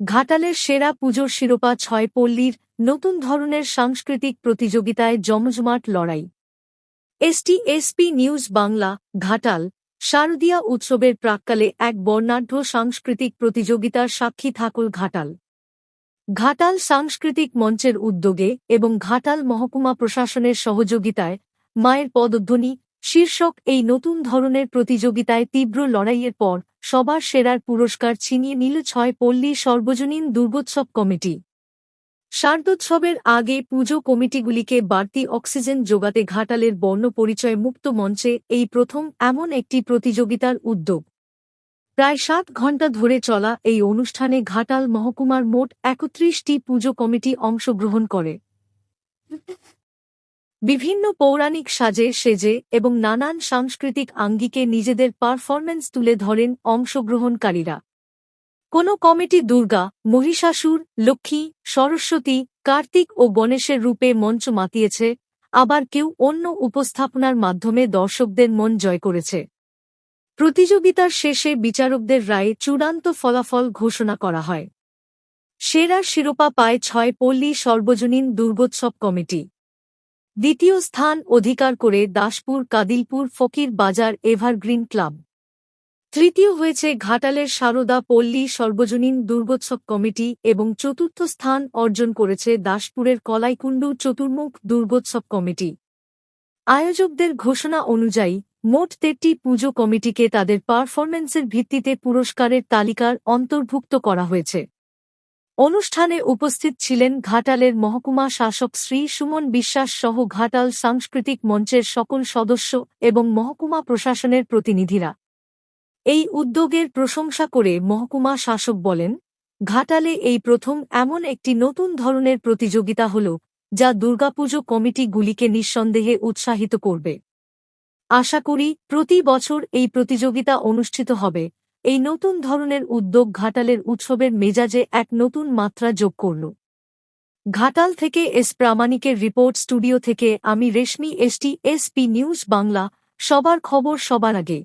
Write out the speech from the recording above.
ঘাটালের সেরা পুজোর শিরোপা ছয় পল্লীর নতুন ধরনের সাংস্কৃতিক প্রতিযোগিতায় জমজমাট লড়াই। ST SP news Bangla, Ghatal, শারদীয়া উৎসবের প্রাক্কালে এক বর্ণাঢ্য সাংস্কৃতিক প্রতিযোগিতার সাক্ষী থাকুল ঘাটাল। ঘাটাল সাংস্কৃতিক মঞ্চের উদ্যোগে এবং ঘাটাল মহকুমা প্রশাসনের সহযোগিতায় মায়ের পদধ্বনি, শীর্ষক এই নতুন ধরনের প্রতিযোগিতায় তীব্র লড়াইয়ের পর সবার সেরার পুরস্কার ছিনিয়ে নিল ছয় পল্লী সর্বজনীন দুর্গোৎসব কমিটি। শারদোৎসবের আগে পুজো কমিটিগুলিকে বাড়তি অক্সিজেন যোগাতে ঘাটালের বর্ণ পরিচয় মুক্ত মঞ্চে এই প্রথম এমন একটি প্রতিযোগিতার উদ্যোগ। প্রায় সাত ঘণ্টা ধরে চলা এই অনুষ্ঠানে ঘাটাল মহকুমার মোট একত্রিশটি পুজো কমিটি অংশগ্রহণ করে। বিভিন্ন পৌরাণিক সাজে, সেজে এবং নানান সাংস্কৃতিক আঙ্গিকে নিজেদের পারফরম্যান্স তুলে ধরেন অংশগ্রহণকারীরা। কোনো কমিটি দুর্গা, মহিষাসুর, লক্ষ্মী, সরস্বতী, কার্তিক ও গণেশের রূপে মঞ্চ মাতিয়েছে, আবার কেউ অন্য উপস্থাপনার মাধ্যমে দর্শকদের মন জয় করেছে। প্রতিযোগিতার শেষে বিচারকদের রায়ে চূড়ান্ত ফলাফল ঘোষণা করা হয়। সেরা শিরোপা পায় ছয় পল্লী সর্বজনীন দুর্গোৎসব কমিটি। দ্বিতীয় স্থান অধিকার করে দাসপুর কাদিলপুর ফকির বাজার এভারগ্রিন ক্লাব। তৃতীয় হয়েছে ঘাটালের সারদা পল্লী সর্বজনীন দুর্গোৎসব কমিটি এবং চতুর্থ স্থান অর্জন করেছে দাসপুরের কলাইকুণ্ডু চতুর্মুখ দুর্গোৎসব কমিটি। আয়োজকদের ঘোষণা অনুযায়ী, মোট তেরটি পুজো কমিটিকে তাদের পারফরম্যান্সের ভিত্তিতে পুরস্কারের তালিকার অন্তর্ভুক্ত করা হয়েছে। অনুষ্ঠানে উপস্থিত ছিলেন ঘাটালের মহকুমা শাসক শ্রী সুমন বিশ্বাস সহ ঘাটাল সাংস্কৃতিক মঞ্চের সকল সদস্য এবং মহকুমা প্রশাসনের প্রতিনিধিরা। এই উদ্যোগের প্রশংসা করে মহকুমা শাসক বলেন, ঘাটালে এই প্রথম এমন একটি নতুন ধরনের প্রতিযোগিতা হল, যা দুর্গাপুজো কমিটিগুলিকে নিঃসন্দেহে উৎসাহিত করবে। আশা করি প্রতি বছর এই প্রতিযোগিতা অনুষ্ঠিত হবে। এই নতুন ধরনের উদ্যোগ ঘাটালের উৎসবের মেজাজে এক নতুন মাত্রা যোগ করল। ঘাটাল থেকে এস প্রামাণিকের রিপোর্ট স্টুডিও থেকে আমি Reshmi ST SP news Bangla, সবার খবর সবার আগে।